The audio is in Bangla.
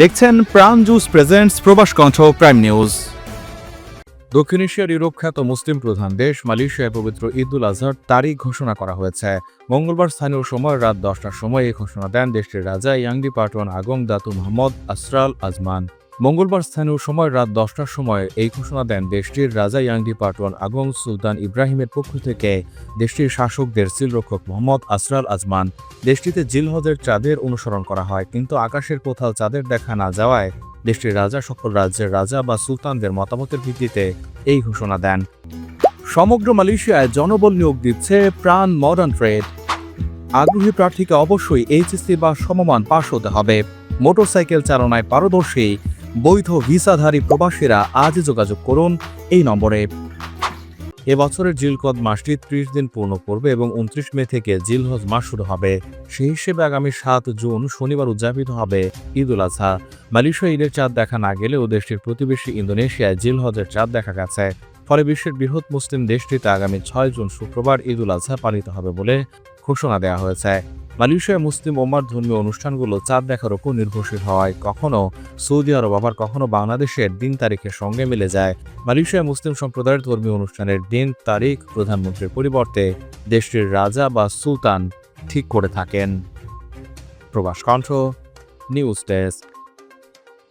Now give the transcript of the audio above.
দেখছেন প্রাণ জুস প্রেজেন্টস প্রবাস কণ্ঠ প্রাইম নিউজ দক্ষিণ এশিয়ার ইউরোপ খ্যাত মুসলিম প্রধান দেশ মালয়েশিয়ায় পবিত্র ঈদুল আজহার তারিখ ঘোষণা করা হয়েছে। মঙ্গলবার স্থানীয় সময় রাত দশটার সময় এই ঘোষণা দেন দেশটির রাজা ইয়াংডি পাটওয়ান আগম দাতু মোহাম্মদ আসরাল আজমান। মঙ্গলবার স্থানীয় সময় রাত দশটার সময় এই ঘোষণা দেন দেশটির রাজা ইয়াংডি পাটওয়ান আগং সুলতান ইব্রাহিমের পক্ষ থেকে দেশটির শাসকদের সিলরক্ষক মোহাম্মদ আসরাল আজমান দেশটিতে জিলহদের চাঁদের অনুসরণ করা হয়, কিন্তু আকাশের কোথাও চাঁদের দেখা না যাওয়ায় দেশটির রাজা সকল রাজ্যের রাজা বা সুলতানদের মতামতের ভিত্তিতে এই ঘোষণা দেন। সমগ্র মালয়েশিয়ায় জনবল নিয়োগ দিচ্ছে প্রাণ মডার্ন ট্রেড আগ্রহী প্রার্থীকে অবশ্যই এইচএসসি বা সমমান পাশ হতে হবে। মোটরসাইকেল চালনায় পারদর্শী বৈধ ভিসাধারী প্রবাসীরা আজই যোগাযোগ করুন এই নম্বরে। এবছরের জিলকদ মাসটি ত্রিশ দিন পূর্ণ করবে এবং উনত্রিশ মে থেকে জিলহজ মাস শুরু হবে। সেই হিসেবে আগামী সাত জুন শনিবার উদযাপিত হবে ঈদ উল আজহা মালয়েশিয়া ঈদের চাঁদ দেখা না গেলেও দেশটির প্রতিবেশী ইন্দোনেশিয়ায় জিলহজের চাঁদ দেখা গেছে। ফলে বিশ্বের বৃহৎ মুসলিম দেশটিতে আগামী ছয় জুন শুক্রবার ঈদ উল আজহা পালিত হবে বলে ঘোষণা দেওয়া হয়েছে। মালয়েশিয়ায় মুসলিম ওমার ধর্মীয় অনুষ্ঠানগুলো চাঁদ দেখার ওপর নির্ভরশীল হওয়ায় কখনও সৌদি আরব আবার কখনও বাংলাদেশের দিন তারিখের সঙ্গে মিলে যায়। মালয়েশিয়া মুসলিম সম্প্রদায়ের ধর্মীয় অনুষ্ঠানের দিন তারিখ প্রধানমন্ত্রীর পরিবর্তে দেশটির রাজা বা সুলতান ঠিক করে থাকেন। প্রবাস কণ্ঠ, নিউজ ডেস্ক।